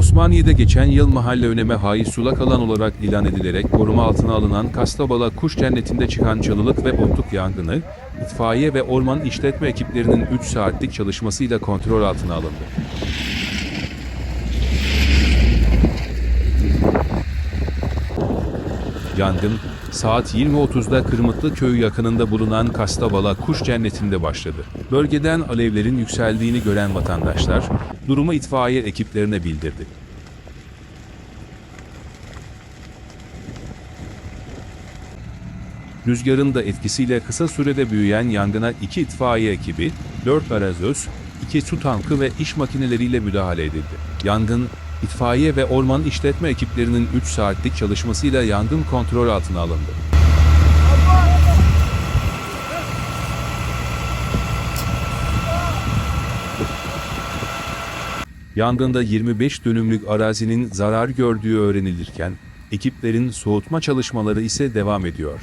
Osmaniye'de geçen yıl mahalle öneme haiz sulak alan olarak ilan edilerek koruma altına alınan Kastabala Kuş Cenneti'nde çıkan çalılık ve otluk yangını, itfaiye ve orman işletme ekiplerinin 3 saatlik çalışmasıyla kontrol altına alındı. Yangın, saat 20.30'da Kırmıtlı Köyü yakınında bulunan Kastabala Kuş Cenneti'nde başladı. Bölgeden alevlerin yükseldiğini gören vatandaşlar, durumu itfaiye ekiplerine bildirdi. Rüzgarın da etkisiyle kısa sürede büyüyen yangına iki itfaiye ekibi, 4 arazöz, 2 su tankı ve iş makineleriyle müdahale edildi. Yangın, itfaiye ve orman işletme ekiplerinin 3 saatlik çalışmasıyla yangın kontrol altına alındı. Yangında 25 dönümlük arazinin zarar gördüğü öğrenilirken, ekiplerin soğutma çalışmaları ise devam ediyor.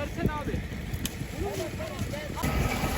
Versene abi. Bunu mu?